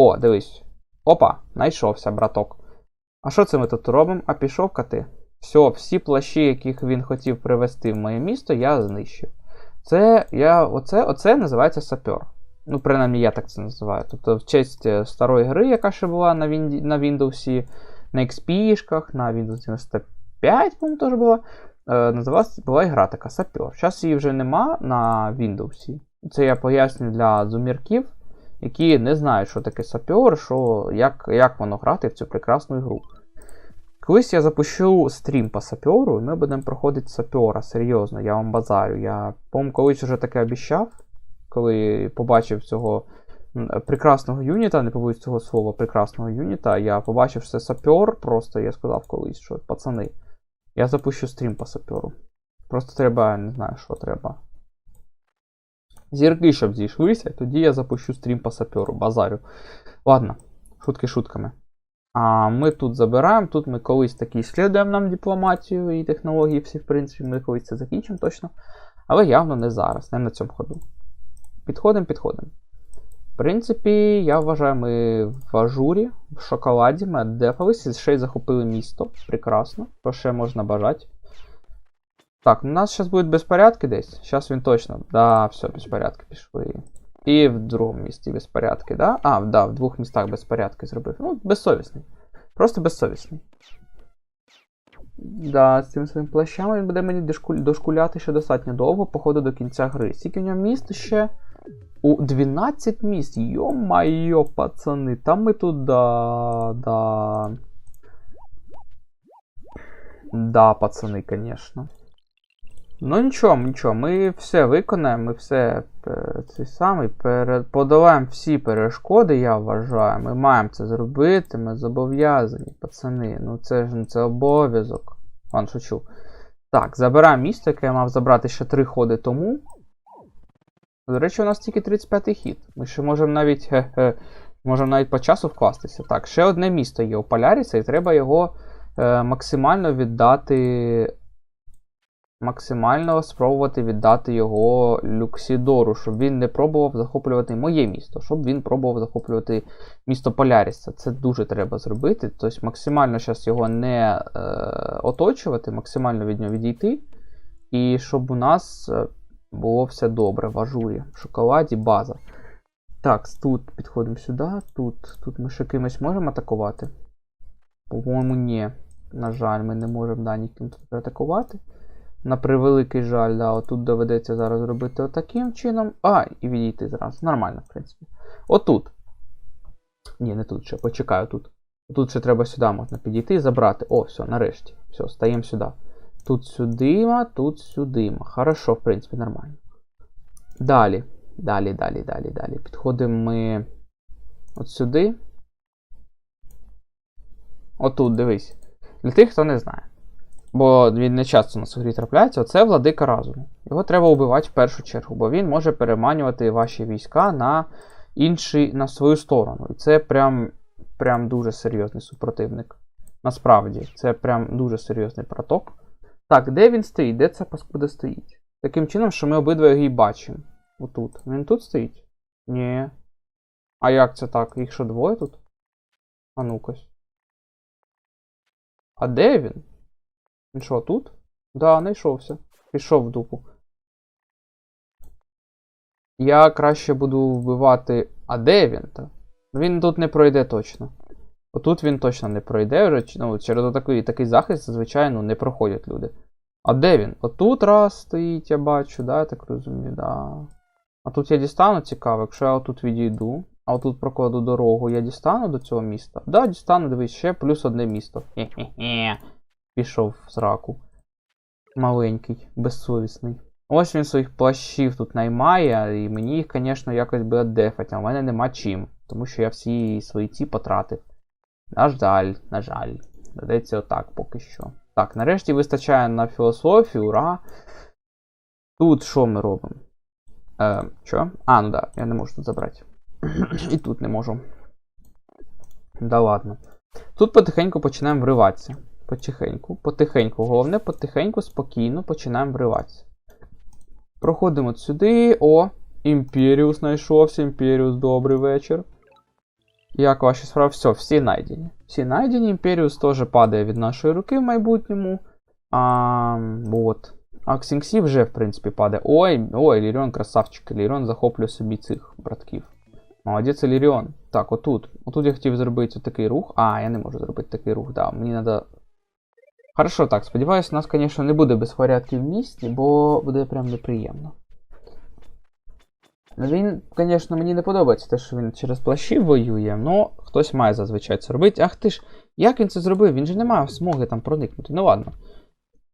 О, дивись. Опа, знайшовся, браток. А що це ми тут робимо? А пішов кати. Все, всі плащі, яких він хотів привезти в моє місто, я знищив. Це я, оце, оце називається сапер. Ну, принаймні, я так це називаю. Тобто, в честь е, старої гри, яка ще була на, Вінді, на Windows, на XP-шках, на Windows 95, по-моєму, теж була. Е, називалась, була ігра така сапер. Зараз її вже нема на Windows. Це я поясню для зумірків, які не знають, що таке сапер, що, як, як воно грати в цю прекрасну ігру. Колись я запущу стрім по саперу, і ми будемо проходити сапера, серйозно, я вам базарю. Я, по-моєму, колись вже таке обіщав, коли побачив цього прекрасного юніта, не побоюсь цього слова, прекрасного юніта, я побачив, що це сапер, просто я сказав колись, що пацани, я запущу стрім по саперу. Просто треба, не знаю, що треба. Зірки, щоб зійшлися, тоді я запущу стрім по саперу, базарю. Ладно, шутки шутками. А ми тут забираємо, тут ми колись таки слідуємо нам дипломатію і технології всі, в принципі, ми колись це закінчимо точно. Але явно не зараз, не на цьому ходу. Підходимо, підходимо. В принципі, я вважаю, ми в ажурі, в шоколаді, ми дефалися, ще й захопили місто. Прекрасно. Що ще можна бажати. Так, у нас зараз будуть безпорядки десь. Зараз він точно. Да, все, безпорядки пішли. І в другому місці безпорядки, да? А, да, в двох містах безпорядки зробив. Ну, безсовісний. Просто безсовісний. Да, з цим своїм плащем він буде мені дошкуляти ще достатньо довго, походу до кінця гри. Скільки в нього міст ще? У 12 міст. Йо-майо, пацани, там ми тут да. Да, да пацани, конечно. Ну нічого, нічого, ми все виконаємо, ми все е, цей самий пере... подолаємо всі перешкоди, я вважаю. Ми маємо це зробити, ми зобов'язані, пацани. Ну це ж ну, це обов'язок. Ладно, шучу. Так, забираємо місто, яке я мав забрати ще три ходи тому. До речі, у нас тільки 35-й хід. Ми ще можемо навіть хе-хе, можемо навіть по часу вкластися. Так, ще одне місто є у Поляріса, і треба його е, максимально віддати максимально спробувати віддати його Люксідору, щоб він не пробував захоплювати моє місто, щоб він пробував захоплювати місто Поляріса. Це дуже треба зробити. Тобто максимально зараз його не е, оточувати, максимально від нього відійти. І щоб у нас е, було все добре в в шоколаді, база. Так, тут підходимо сюди, тут, тут ми ще кимось можемо атакувати. По-моєму, ні. На жаль, ми не можемо да, ніким тут атакувати. На превеликий жаль, да, отут доведеться зараз робити отаким чином. А, і відійти зразу. Нормально, в принципі. Отут. Ні, не тут ще, почекаю тут. Тут ще треба сюди можна підійти і забрати. О, все, нарешті. Все, стаємо сюди. Тут сюдима, тут сюдима. Хорошо, в принципі, нормально. Далі. Далі, далі, далі, далі. Підходимо ми от сюди. Отут, дивись. Для тих, хто не знає. Бо він не часто у нас у грі трапляється, оце владика разуму. Його треба вбивати в першу чергу, бо він може переманювати ваші війська на інший, на свою сторону. І це прям, прям дуже серйозний супротивник. Насправді, це прям дуже серйозний проток. Так, де він стоїть? Де ця паскуда стоїть? Таким чином, що ми обидва його і бачимо. Отут. Він тут стоїть? Ні. А як це так? Їх що двоє тут? А ну-кась. А де він? Він що, тут? Да, знайшовся. Пішов в дупу. Я краще буду вбивати. А де він то? Він тут не пройде точно. Отут він точно не пройде вже. Ну, через такий, такий захист, зазвичай, ну, не проходять люди. А де він? Отут раз стоїть, я бачу, да, я так розумію, да. А тут я дістану цікаво, якщо я отут відійду, а отут прокладу дорогу, я дістану до цього міста? Да, дістану, дивись, ще плюс одне місто. Хе-хе-хе. Пішов в зраку. Маленький, безсовісний. Ось він своїх плащів тут наймає, і мені їх, звісно, якось би дефать, а в мене нема чим. Тому що я всі свої ці потратив. На жаль, на жаль. Доведеться отак поки що. Так, нарешті вистачає на філософію, ура. Тут що ми робимо? Е, що? А, ну да, я не можу тут забрати. І тут не можу. Да ладно. Тут потихеньку починаємо вриватися. Потихеньку, потихеньку. Головне, потихеньку, спокійно починаємо вриватися. Проходимо сюди. О, Імперіус знайшовся. Імперіус, добрий вечір. Як ваші справи? Все, всі найдені. Всі найдені. Імперіус теж падає від нашої руки в майбутньому. А, от. А Ксінксі вже, в принципі, падає. Ой, ой, Ліріон красавчик. Ліріон захоплює собі цих братків. Молодець Ліріон. Так, отут. Отут я хотів зробити такий рух. А, я не можу зробити такий рух, да. Мені треба. Хорошо, так, сподіваюся, у нас, звісно, не буде безпорядків в місті, бо буде прям неприємно. Він, звісно, мені не подобається те, що він через плащі воює, але хтось має зазвичай це робити. Ах ти ж, як він це зробив? Він же не має змоги там проникнути. Ну ладно.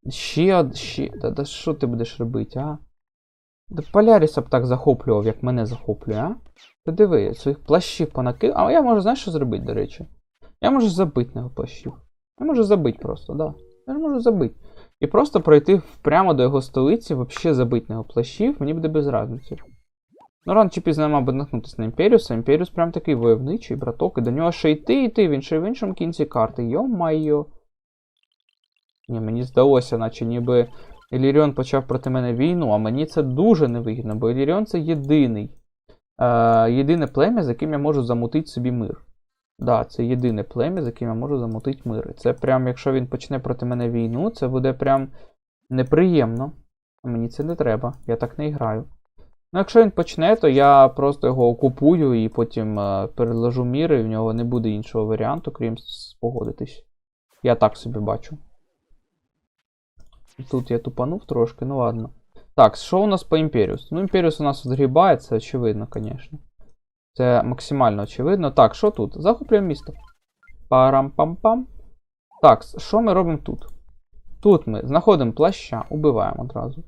Ще ще. Та що ти будеш робити, а? Да Поляріса б так захоплював, як мене захоплює, а? Ти диви, своїх плащів понакив. А я можу, знаєш, що зробити, до речі? Я можу забити на його плащів. Я можу забити просто, да. Я можу забити. І просто пройти прямо до його столиці, взагалі забити на його плащів, мені буде без разниці. Ну, рано чи пізно мав би наткнутися на Імперіуса. Імперіус прям такий войовничий, браток, і до нього ще йти, йти, він ще в іншому кінці карти. Йо-майо. Ні, мені здалося, наче ніби Іліріон почав проти мене війну, а мені це дуже невигідно, бо Іліріон це єдиний. Е, єдине плем'я, з яким я можу замутити собі мир. Да, це єдине плем'я, з яким я можу замутити мир. Це прям, якщо він почне проти мене війну, це буде прям неприємно. А мені це не треба, я так не граю. Ну, якщо він почне, то я просто його окупую і потім е, переложу міри, і в нього не буде іншого варіанту, крім спогодитись. Я так собі бачу. Тут я тупанув трошки, ну ладно. Так, що у нас по Імперіусу? Ну, Імперіус у нас згрібає, це очевидно, звісно. Це максимально очевидно. Так, що тут? Захоплюємо місто. Парам-пам-пам. Так, що ми робимо тут? Тут ми знаходимо плаща, убиваємо одразу.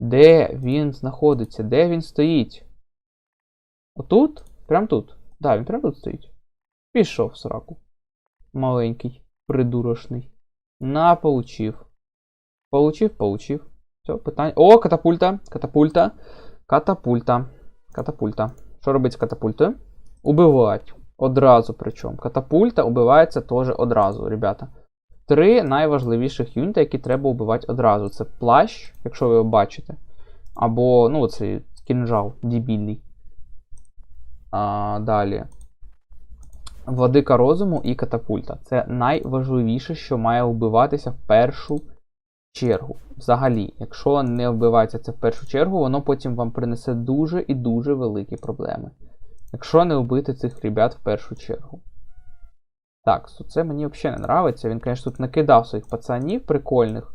Де він знаходиться? Де він стоїть? Отут? Прям тут. Да, він прям тут стоїть. Пішов сраку. Маленький, придурошний. На, получив. Получив, получив. Все, питання. О, катапульта. Катапульта. Катапульта. Катапульта. Що робить з катапультою? Убивать. Одразу причому. Катапульта убивається теж одразу, ребята. Три найважливіших юніта, які треба убивати одразу. Це плащ, якщо ви його бачите. Або, ну, цей кінжал дебільний. А, Далі. Владика розуму і катапульта. Це найважливіше, що має вбиватися в першу чергу. Взагалі, якщо не вбивається це в першу чергу, воно потім вам принесе дуже і дуже великі проблеми. Якщо не вбити цих ребят в першу чергу. Так, це мені взагалі не нравиться. Він, звісно, тут накидав своїх пацанів прикольних.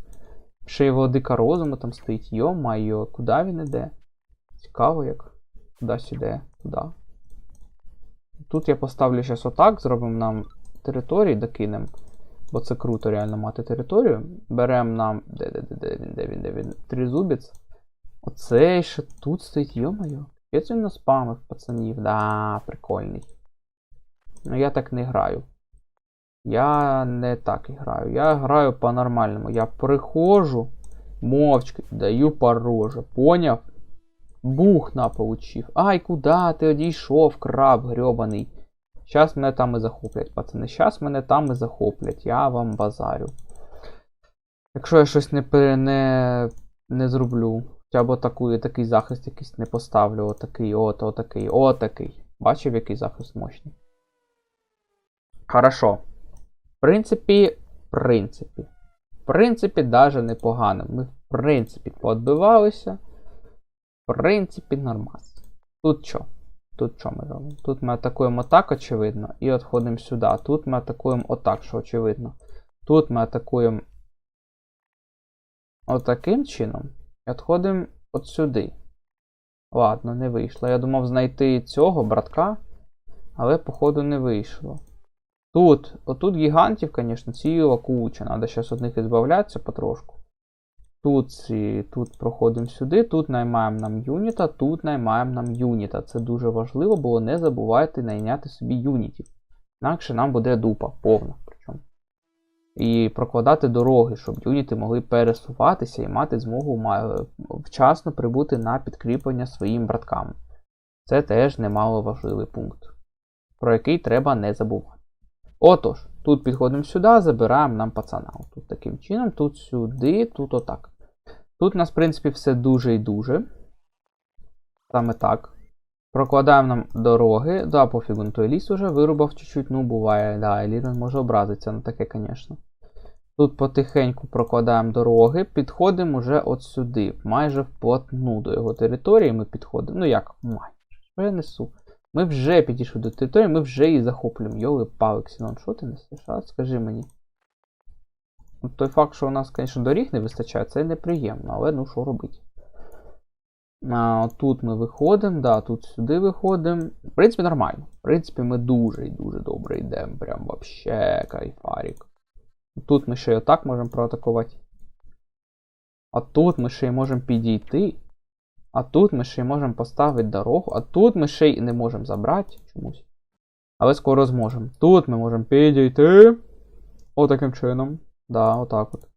Ще й владика розуму там стоїть. Йо-майо, куди він іде? Цікаво як. Кудись іде, куди. Тут я поставлю зараз отак, зробимо нам території, докинемо. Бо це круто реально мати територію. Беремо нам. Де де, де, де він, де він, де він? Тризубець. Оцей ще тут стоїть, йо-моє. Капець він наспамив пацанів. Да, прикольний. Ну я так не граю. Я не так граю. Я граю по-нормальному. Я приходжу, мовчки, даю пороже. Поняв? Бух на получив. Ай, куди ти одійшов, краб грьобаний. Щас мене там і захоплять, пацани. Щас мене там і захоплять. Я вам базарю. Якщо я щось не не, не зроблю. Або таку, такий захист якийсь не поставлю. Отакий, от, отакий, отакий. Бачив, який захист мощний. Хорошо. В принципі, в принципі. В принципі, даже непогано. Ми, в принципі, поотбивалися. В принципі, нормас. Тут що? Тут що ми робимо? Тут ми атакуємо так, очевидно, і відходимо сюди. Тут ми атакуємо отак, що очевидно. Тут ми атакуємо отаким чином. І відходимо от сюди. Ладно, не вийшло. Я думав знайти цього братка, але, походу, не вийшло. Тут, отут гігантів, звісно, ціла куча. Треба зараз від них збавлятися потрошку. Тут тут проходимо сюди, тут наймаємо нам юніта, тут наймаємо нам юніта. Це дуже важливо, бо не забувайте найняти собі юнітів. Інакше нам буде дупа, повна. причому. І прокладати дороги, щоб юніти могли пересуватися і мати змогу вчасно прибути на підкріплення своїм браткам. Це теж немало важливий пункт, про який треба не забувати. Отож, тут підходимо сюди, забираємо нам пацана. Тут таким чином, тут сюди, тут отак. Тут у нас, в принципі, все дуже і дуже. Саме так. Прокладаємо нам дороги. Да, пофігу, ну той ліс уже вирубав чуть-чуть, ну буває, да, і може образитися на таке, звісно. Тут потихеньку прокладаємо дороги, підходимо вже от сюди, майже вплотну до його території ми підходимо. Ну як, майже. Що я несу? Ми вже підійшли до території, ми вже її захоплюємо. Йоли пали, Ксінон, що ти несеш? А, скажи мені. От Той факт, що у нас, звісно, доріг не вистачає, це неприємно, але ну що робити. А, тут ми виходимо, да, тут сюди виходимо. В принципі, нормально. В принципі, ми дуже і дуже добре йдемо. Прям вообще кайфарік. Тут ми ще й отак можемо проатакувати. А тут ми ще й можемо підійти. А тут ми ще й можемо поставити дорогу. А тут ми ще й не можемо забрати чомусь. Але скоро зможемо. Тут ми можемо підійти. Отаким чином. Да, отак от.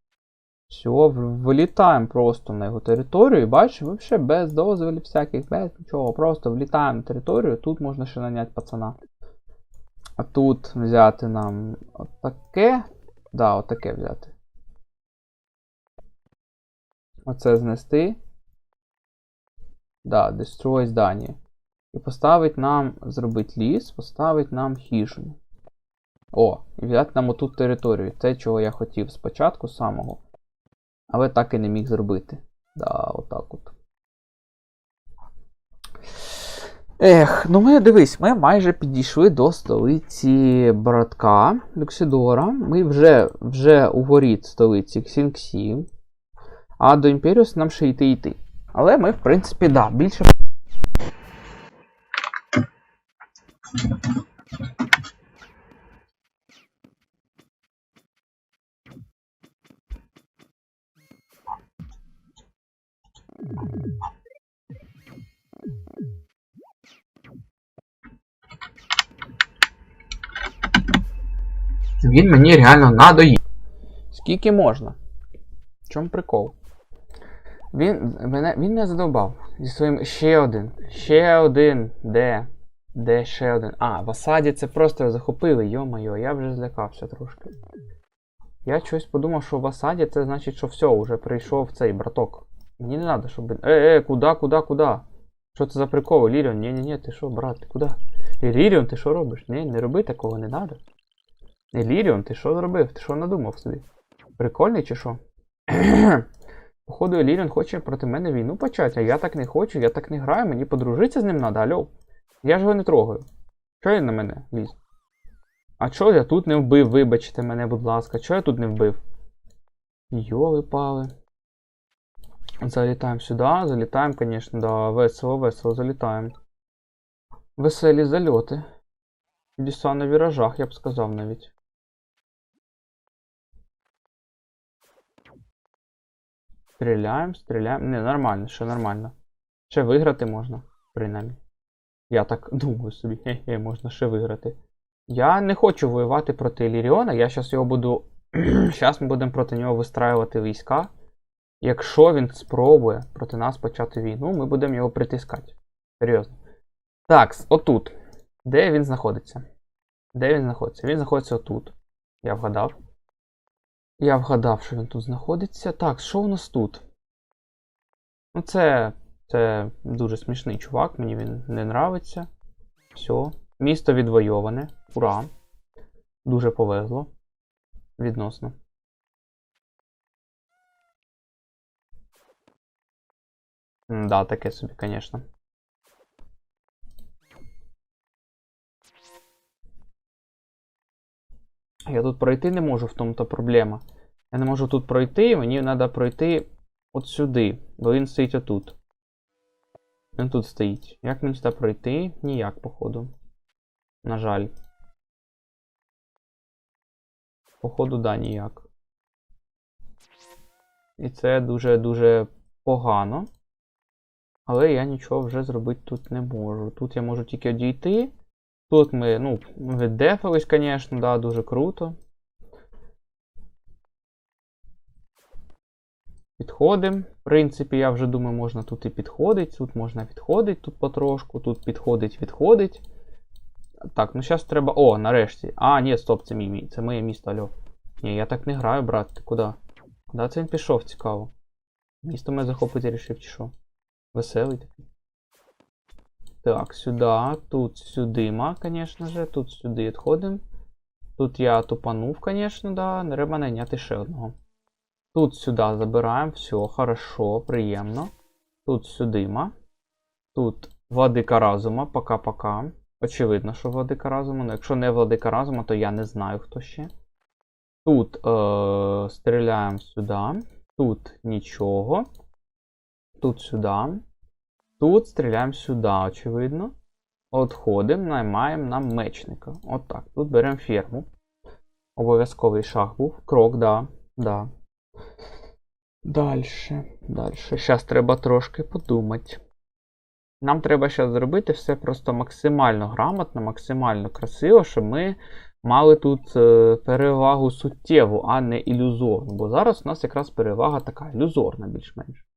Все, вилітаємо просто на його територію. І бачиш, взагалі без дозволів всяких, без нічого. Просто влітаємо на територію, тут можна ще наняти пацана. А тут взяти нам отаке. Да, отаке взяти. Оце знести. Да, destroy здання. І поставить нам, зробить ліс, поставить нам хижину. О, і взяти нам отут територію. Те, чого я хотів спочатку самого. Але так і не міг зробити. Да, отак от. Ех, ну ми дивись, ми майже підійшли до столиці братка Люксідора. Ми вже, вже у воріт столиці Ксінксі. А до Імперіуса нам ще йти йти. Але ми, в принципі, да, більше. Він мені реально надоїв. Скільки можна? В чому прикол? Він мене він не задовбав. Зі своїм ще один. Ще один. Де? Де ще один? А, в осаді це просто захопили, йо-моє, я вже злякався трошки. Я щось подумав, що в осаді це значить, що все, вже прийшов цей браток. Мені не треба, щоб. Е, е, куди, куди, куди? Що це за прикол? Ліріон? Ні, ні, ні, ти що, брат, ти куди? Ліріон, ти що робиш? Ні, не роби такого, не треба. Ліріон, ти що зробив? Ти що надумав собі? Прикольний чи що? Походу, Еліріон хоче проти мене війну почати, а я так не хочу, я так не граю, мені подружитися з ним надо, алло. Я ж його не трогаю. Чого він на мене ліз? А чого я тут не вбив, вибачте мене, будь ласка, чого я тут не вбив? Йоли пали. Залітаємо сюди, залітаємо, звісно, да, весело, весело залітаємо. Веселі зальоти. Діса на віражах, я б сказав навіть. Стріляємо, стріляємо. Не, нормально, ще нормально. Ще виграти можна, принаймні. Я так думаю собі, хе-хе, можна ще виграти. Я не хочу воювати проти Іліріона, я зараз його буду. Зараз ми будемо проти нього вистраювати війська. Якщо він спробує проти нас почати війну, ми будемо його притискати. Серйозно. Так, отут. Де він знаходиться? Де він знаходиться? Він знаходиться отут. Я вгадав. Я вгадав, що він тут знаходиться. Так, що у нас тут? Ну, це. Це дуже смішний чувак, мені він не нравиться. Все. Місто відвойоване. Ура! Дуже повезло. Відносно. Да, таке собі, звісно. Я тут пройти не можу, в тому-то проблема. Я не можу тут пройти, мені треба пройти от сюди, бо він стоїть отут. Він тут стоїть. Як мені сюди пройти? Ніяк, походу. На жаль. Походу, да, ніяк. І це дуже-дуже погано. Але я нічого вже зробити тут не можу. Тут я можу тільки одійти. Тут ми, ну, віддефались, звісно, да, дуже круто. Підходимо. В принципі, я вже думаю, можна тут і підходить. Тут можна відходить тут потрошку, тут підходить, відходить. Так, ну зараз треба. О, нарешті. А, ні, стоп, це мій. Це моє місто, алло. Ні, я так не граю, брат. Ти куди? Куди це він пішов, цікаво. Місто мене захопити рішив, чи що? Веселий такий. Так, сюди, тут сюдима, звісно же. Тут сюди відходимо. Тут я тупанув, звісно, да. Треба найняти ще одного. Тут сюди забираємо. Все, хорошо, приємно. Тут сюдима. Тут владика разума, пока-пока. Очевидно, що владика разума. Ну, якщо не владика разума, то я не знаю, хто ще. Тут е- стріляємо сюди. Тут нічого. Тут сюди. Тут стріляємо сюди, очевидно. Отходимо, наймаємо нам мечника. Отак. Тут беремо ферму. Обов'язковий шаг був. Крок, да. да. Дальше. Дальше. Зараз треба трошки подумати. Нам треба зараз зробити все просто максимально грамотно, максимально красиво, щоб ми мали тут е, перевагу суттєву, а не ілюзорну. Бо зараз у нас якраз перевага така ілюзорна, більш-менш.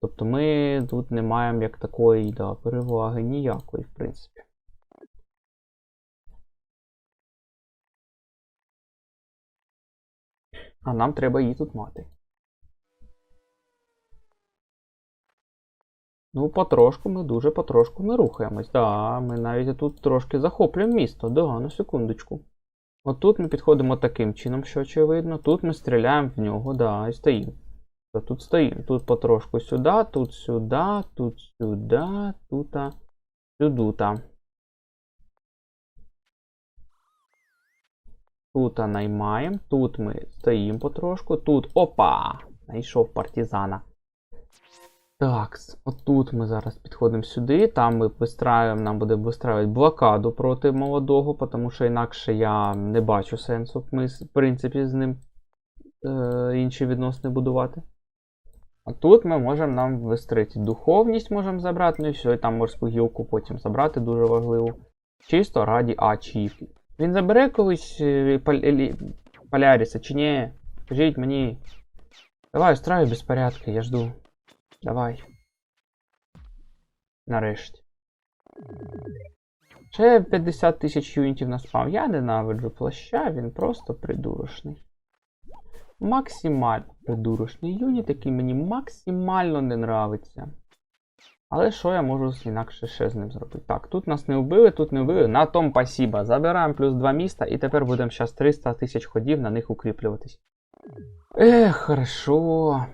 Тобто ми тут не маємо як такої да, переваги ніякої, в принципі. А нам треба її тут мати. Ну, потрошку ми дуже потрошку ми рухаємось. Да, ми навіть тут трошки захоплюємо місто. Да, на секундочку. От тут ми підходимо таким чином, що очевидно. Тут ми стріляємо в нього, да, і стоїмо. Тут стоїмо. Тут потрошку сюди, тут сюди, тут сюди, тут сюди. Тут наймаємо, тут ми стоїмо потрошку, тут опа! Знайшов партизана. Так, отут ми зараз підходимо сюди, там ми вистраюємо, нам буде вистраювати блокаду проти молодого, тому що інакше я не бачу сенсу, ми, в принципі, з ним е, інші відносини будувати. А тут ми можемо нам вистрити духовність можемо забрати, ну і все, і там морську гілку потім забрати, дуже важливо. Чисто раді ачівки. Він забере колись е, Поляріса чи ні? Скажіть мені. Давай, устраюй безпорядки, я жду. Давай. Нарешті. Ще 50 тисяч юнітів на спам. Я ненавиджу плаща, він просто придурочний. Максимально придурочний юніт, який мені максимально не нравиться. Але що я можу інакше ще з ним зробити? Так, тут нас не вбили, тут не вбили. На том пасіба. Забираємо плюс 2 міста, і тепер будемо зараз 300 тисяч ходів на них укріплюватись. Ех, хорошо.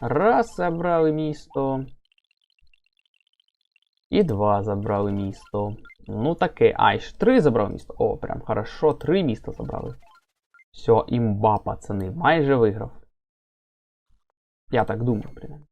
Раз забрали місто. І два забрали місто. Ну таке. А, і ж три забрали місто. О, прям хорошо, три міста забрали. Все, імба, пацани, майже виграв. Я так думаю, принаймні.